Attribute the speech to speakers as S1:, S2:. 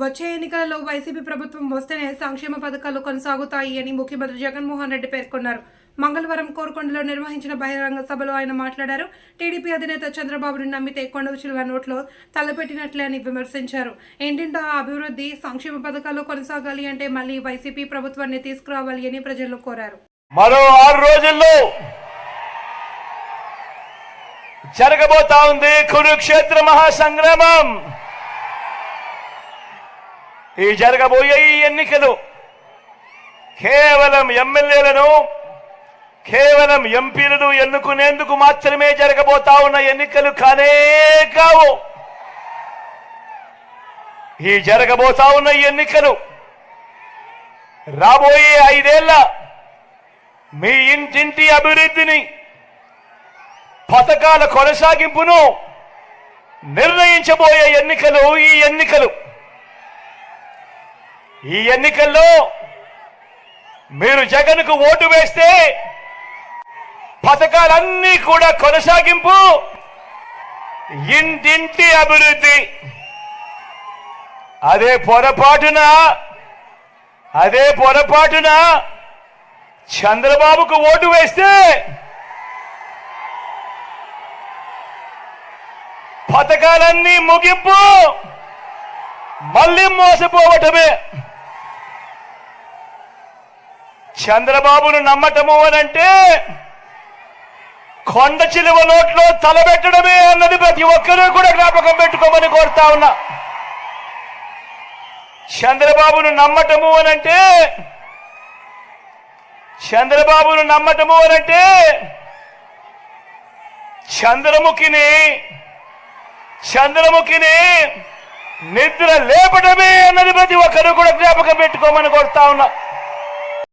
S1: వచ్చే ఎన్నికలలో వైసీపీ ప్రభుత్వం వస్తేనే సంక్షేమ పథకాలు కొనసాగుతాయి అని ముఖ్యమంత్రి జగన్మోహన్ రెడ్డి పేర్కొన్నారు. మంగళవారం కోరుకొండలో నిర్వహించిన బహిరంగ సభలో ఆయన మాట్లాడారు. టీడీపీ అధినేత చంద్రబాబును నమ్మితే కొండ చిలువ నోట్లో తలపెట్టినట్లే అని విమర్శించారు. ఏంటింటా అభివృద్ధి సంక్షేమ పథకాలు కొనసాగాలి అంటే మళ్ళీ వైసీపీ ప్రభుత్వాన్ని తీసుకురావాలి అని ప్రజలు కోరారు.
S2: మరో ఆరు రోజుల్లో జరగబోతా ఉంది కురుక్షేత్ర మహాసంగ్రామం. ఈ జరగబోయే ఈ ఎన్నికలు కేవలం ఎమ్మెల్యేలను కేవలం ఎంపీలను ఎన్నుకునేందుకు మాత్రమే జరగబోతా ఉన్న ఎన్నికలు కానే కావు. ఈ జరగబోతా ఉన్న ఈ ఎన్నికలు రాబోయే ఐదేళ్ళ మీ ఇంటింటి అభివృద్ధిని పథకాల కొనసాగింపును నిర్ణయించబోయే ఎన్నికలు ఈ ఎన్నికలు. ఈ ఎన్నికల్లో మీరు జగన్కు ఓటు వేస్తే పథకాలన్నీ కూడా కొనసాగింపు ఇంటింటి అభివృద్ధి. అదే పొరపాటున అదే పొరపాటున చంద్రబాబుకు ఓటు వేస్తే పథకాలన్నీ ముగింపు మళ్ళీ మోసపోవటమే. చంద్రబాబును నమ్మటము అనంటే కొండ చిలువ నోట్లో తలబెట్టడమే అన్నది ప్రతి ఒక్కరూ కూడా జ్ఞాపకం పెట్టుకోమని కోరుతా ఉన్నా. చంద్రబాబును నమ్మటము అనంటే చంద్రబాబును నమ్మటము అనంటే చంద్రముఖిని చంద్రముఖిని నిద్ర లేపడమే అన్నది ప్రతి ఒక్కరూ కూడా జ్ఞాపకం పెట్టుకోమని కోరుతా ఉన్నా.